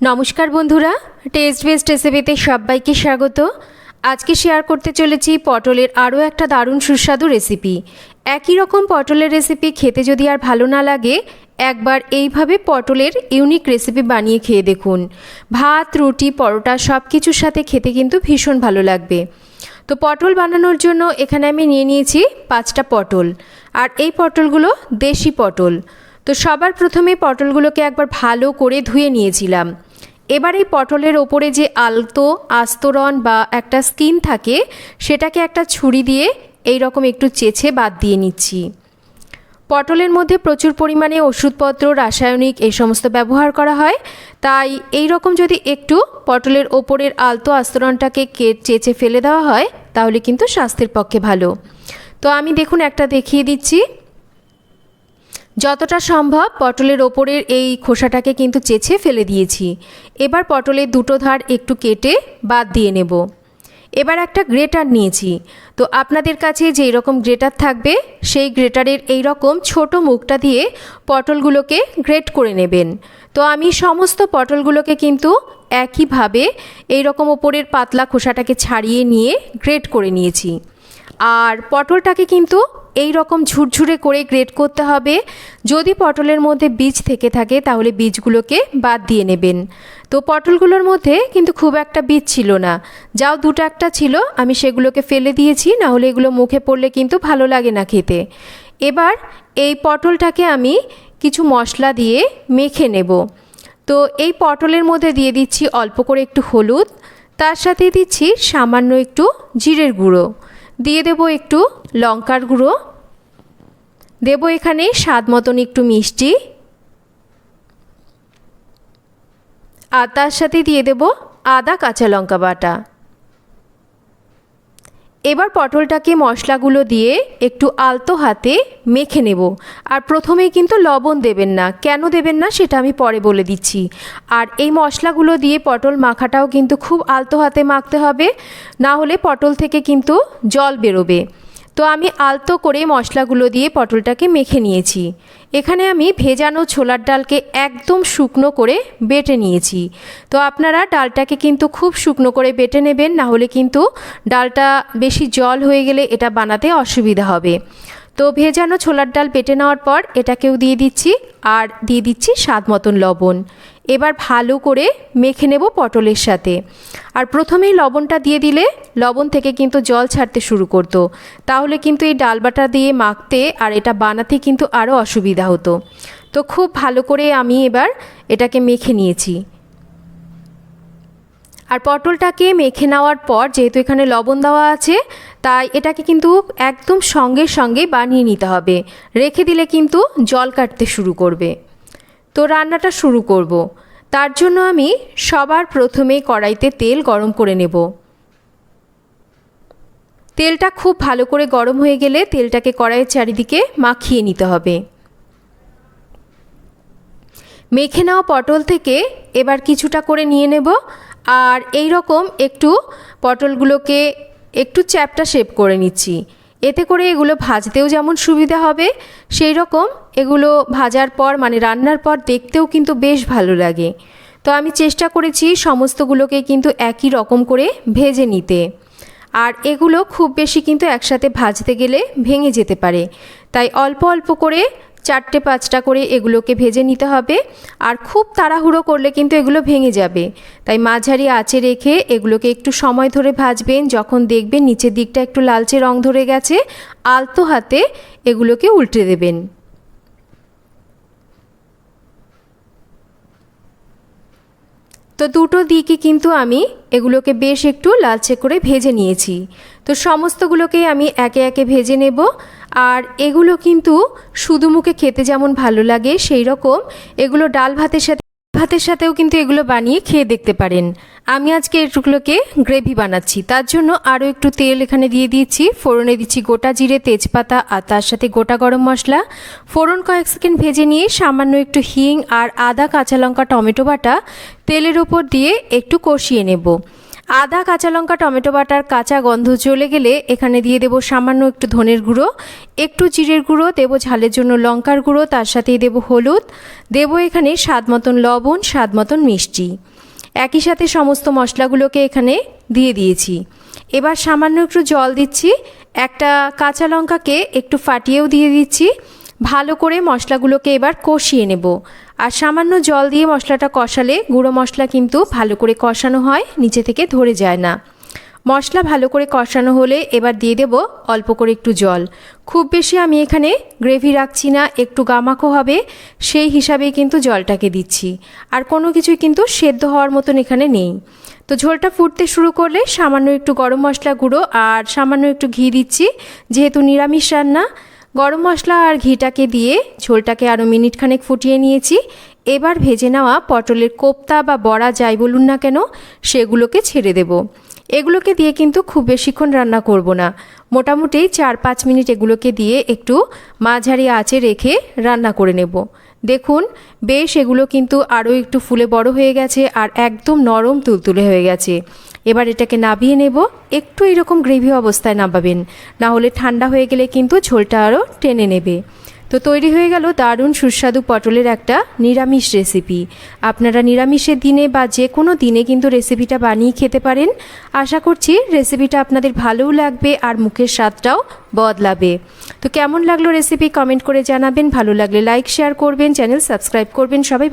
নমস্কার বন্ধুরা test best রেসিপিতে সবাইকে স্বাগত। আজকে শেয়ার করতে চলেছি পটলের আরও একটা দারুণ সুস্বাদু রেসিপি একই রকম পটলের রেসিপি খেতে যদি আর ভালো না লাগে, একবার এইভাবে পটলের ইউনিক রেসিপি বানিয়ে খেয়ে দেখুন। ভাত, রুটি, পরোটা সব কিছুর সাথে খেতে কিন্তু ভীষণ ভালো লাগবে। তো পটল বানানোর জন্য এখানে আমি নিয়ে নিয়েছি পাঁচটা পটল, আর এই পটলগুলো দেশি পটল। তো সবার প্রথমে পটলগুলোকে একবার ভালো করে ধুয়ে নিয়েছিলাম। এবার এই পটলের ওপরে যে আলতো আস্তরণ বা একটা স্কিন থাকে, সেটাকে একটা ছুরি দিয়ে এই রকম একটু চেছে বাদ দিয়ে নিচ্ছি। পটলের মধ্যে প্রচুর পরিমাণে ওষুধপত্র, রাসায়নিক এই সমস্ত ব্যবহার করা হয়। তাই এই রকম যদি একটু পটলের ওপরের আলতো আস্তরণটাকে চেচে ফেলে দেওয়া হয়, তাহলে কিন্তু স্বাস্থ্যের পক্ষে ভালো। তো আমি দেখুন একটা দেখিয়ে দিচ্ছি। যতটা সম্ভব পটলের ওপরের এই খোসাটাকে কিন্তু চেছে ফেলে দিয়েছি। এবার পটলের দুটো ধার একটু কেটে বাদ দিয়ে নেব। এবার একটা গ্রেটার নিয়েছি। তো আপনাদের কাছে যেই রকম গ্রেটার থাকবে, সেই গ্রেটারের এই রকম ছোট মুখটা দিয়ে পটলগুলোকে গ্রেট করে নেবেন। তো আমি সমস্ত পটলগুলোকে কিন্তু একইভাবে এই রকম ওপরের পাতলা খোসাটাকে ছাড়িয়ে নিয়ে গ্রেট করে নিয়েছি। আর পটলটাকে কিন্তু এই রকম ঝুরঝুরে করে গ্রেট করতে হবে। যদি পটলের মধ্যে বীজ থেকে থাকে, তাহলে বীজগুলোকে বাদ দিয়ে নেবেন। তো পটলগুলোর মধ্যে কিন্তু খুব একটা বীজ ছিল না। যাও দুটো একটা ছিল, আমি সেগুলোকে ফেলে দিয়েছি না হলে এগুলো মুখে পড়লে কিন্তু ভালো লাগে না খেতে। এবার এই পটলটাকে আমি কিছু মশলা দিয়ে মেখে নেব। তো এই পটলের মধ্যে দিয়ে দিচ্ছি অল্প করে একটু হলুদ, তার সাথে দিচ্ছি সামান্য একটু জিরের গুঁড়ো। দিয়ে দেব একটু লঙ্কার গুঁড়ো। দেব এখানে স্বাদ মতন একটু মিষ্টি। আর তার সাথে দিয়ে দেব আদা কাঁচা লঙ্কা বাটা। এবার পটলটাকে মশলাগুলো দিয়ে একটু আলতো হাতে মেখে নেব। আর প্রথমেই কিন্তু লবণ দেবেন না। কেন দেবেন না সেটা আমি পরে বলে দিচ্ছি। আর এই মশলাগুলো দিয়ে পটল মাখাটাও কিন্তু খুব আলতো হাতে মাখতে হবে। না হলে পটল থেকে কিন্তু জল বেরোবে। তো আমি আলতো করে মশলাগুলো দিয়ে পটলটাকে মেখে নিয়েছি। এখানে আমি ভেজানো ছোলার ডালকে একদম শুকনো করে বেটে নিয়েছি। তো আপনারা ডালটাকে কিন্তু খুব শুকনো করে বেটে নেবেন, না হলে কিন্তু ডালটা বেশি জল হয়ে গেলে এটা বানাতে অসুবিধা হবে। তো ভেজানো ছোলার ডাল বেটে নেওয়ার পর এটাকেও দিয়ে দিচ্ছি, আর দিয়ে দিচ্ছি স্বাদ মতন লবণ। এবার ভালো করে মেখে নেব পটলের সাথে। আর প্রথমেই লবণটা দিয়ে দিলে লবণ থেকে কিন্তু জল ছাড়তে শুরু করতো। তাহলে কিন্তু এই ডাল বাটা দিয়ে মাখতে আর এটা বানাতে কিন্তু আরও অসুবিধা হতো। তো খুব ভালো করে আমি এবার এটাকে মেখে নিয়েছি। আর পটলটাকে মেখে নেওয়ার পর যেহেতু এখানে লবণ দেওয়া আছে, তাই এটাকে কিন্তু একদম সঙ্গে সঙ্গে বানিয়ে নিতে হবে। রেখে দিলে কিন্তু জল কাটতে শুরু করবে। তো রান্নাটা শুরু করব। তার জন্য আমি সবার প্রথমে কড়াইতে তেল গরম করে নেব। তেলটা খুব ভালো করে গরম হয়ে গেলে তেলটাকে কড়াইয়ের চারিদিকে মাখিয়ে নিতে হবে। মেখে নেওয়া পটল থেকে এবার কিছুটা করে নিয়ে নেব। আর এই রকম একটু পটলগুলোকে একটু চ্যাপটা শেপ করে নিচ্ছি। এতে করে এগুলো ভাজতেও যেমন সুবিধা হবে, সেই রকম এগুলো ভাজার পর মানে রান্নার পর দেখতেও কিন্তু বেশ ভালো লাগে। তো আমি চেষ্টা করেছি সমস্তগুলোকে কিন্তু একই রকম করে ভেজে নিতে। আর এগুলো খুব বেশি কিন্তু একসাথে ভাজতে গেলে ভেঙে যেতে পারে। তাই অল্প অল্প করে চারটে পাঁচটা করে এগুলোকে ভেজে নিতে হবে। আর খুব তাড়াহুড়ো করলে কিন্তু এগুলো ভেঙে যাবে। তাই মাঝারি আঁচে রেখে এগুলোকে একটু সময় ধরে ভাজবেন। যখন দেখবেন নিচের দিকটা একটু লালচে রং ধরে গেছে, আলতো হাতে এগুলোকে উল্টে দেবেন। তো দুটো দিকই কিন্তু আমি এগুলোকে বেশ একটু লালচে করে ভেজে নিয়েছি। তো সমস্তগুলোকেই আমি একে একে ভেজে নেব। আর এগুলো কিন্তু শুধু মুখে খেতে যেমন ভালো লাগে সেই রকম। এগুলো ডাল ভাতের সাথে ভাতের সাথেও কিন্তু এগুলো বানিয়ে খেয়ে দেখতে পারেন। আমি আজকে এগুলোকে গ্রেভি বানাচ্ছি। তার জন্য আরও একটু তেল এখানে দিয়ে দিয়েছি। ফোড়নে দিচ্ছি গোটা জিরে, তেজপাতা আর তার সাথে গোটা গরম মশলা। ফোড়ন কয়েক সেকেন্ড ভেজে নিয়ে সামান্য একটু হিং আর আদা কাঁচা লঙ্কা টমেটো বাটা তেলের ওপর দিয়ে একটু কষিয়ে নেব। আদা, কাঁচা লঙ্কা, টমেটো বাটার কাঁচা গন্ধ চলে গেলে এখানে দিয়ে দেবো সামান্য একটু ধনের গুঁড়ো, একটু জিরের গুঁড়ো, দেবো ঝালের জন্য লঙ্কার গুঁড়ো, তার সাথেই দেবো হলুদ, দেবো এখানে স্বাদ মতন লবণ, স্বাদ মতন মিষ্টি। একই সাথে সমস্ত মশলাগুলোকে এখানে দিয়ে দিয়েছি। এবার সামান্য একটু জল দিচ্ছি, একটা কাঁচা লঙ্কাকে একটু ফাটিয়েও দিয়ে দিচ্ছি। ভালো করে মশলাগুলোকে এবার কষিয়ে নেব। আর সামান্য জল দিয়ে মশলাটা কষালে গুঁড়ো মশলা কিন্তু ভালো করে কষানো হয়, নিচে থেকে ধরে যায় না। মশলা ভালো করে কষানো হলে এবার দিয়ে দেব অল্প করে একটু জল। খুব বেশি আমি এখানে গ্রেভি রাখছি না, একটু গামাখো হবে, সেই হিসাবেই কিন্তু জলটাকে দিচ্ছি। আর কোনো কিছুই কিন্তু সেদ্ধ হওয়ার মতন এখানে নেই। তো ঝোলটা ফুটতে শুরু করলে সামান্য একটু গরম মশলা গুঁড়ো আর সামান্য একটু ঘি দিচ্ছি, যেহেতু নিরামিষ রান্না গরম মশলা আর ঘিটাকে দিয়ে ঝোলটাকে আরও মিনিটখানেক ফুটিয়ে নিয়েছি। এবার ভেজে নেওয়া পটলের কোপ্তা বা বড়া যাই বলুন না কেন, সেগুলোকে ছেড়ে দেব। এগুলোকে দিয়ে কিন্তু খুব বেশিক্ষণ রান্না করব না। মোটামুটি চার পাঁচ মিনিট এগুলোকে দিয়ে একটু মাঝারি আঁচে রেখে রান্না করে নেব। দেখুন, বেশ এগুলো কিন্তু আরও একটু ফুলে বড় হয়ে গেছে আর একদম নরম তুলতুলে হয়ে গেছে। এবার এটাকে নাবিয়ে নেব। একটু এরকম গ্রেভি অবস্থায় নামাবেন। না হলে ঠান্ডা হয়ে গেলে কিন্তু ঝোলটা আরও টেনে নেবে। তো তৈরি হয়ে গেল দারুণ সুস্বাদু পটলের একটা নিরামিষ রেসিপি আপনারা নিরামিষের দিনে বা যে কোনো দিনে কিন্তু রেসিপিটা বানিয়ে খেতে পারেন। আশা করছি রেসিপিটা আপনাদের ভালোও লাগবে আর মুখের স্বাদটাও বদলাবে। তো কেমন লাগল রেসিপি কমেন্ট করে জানাবেন। ভালো লাগলে লাইক শেয়ার করবেন। চ্যানেল সাবস্ক্রাইব করবেন। সবাই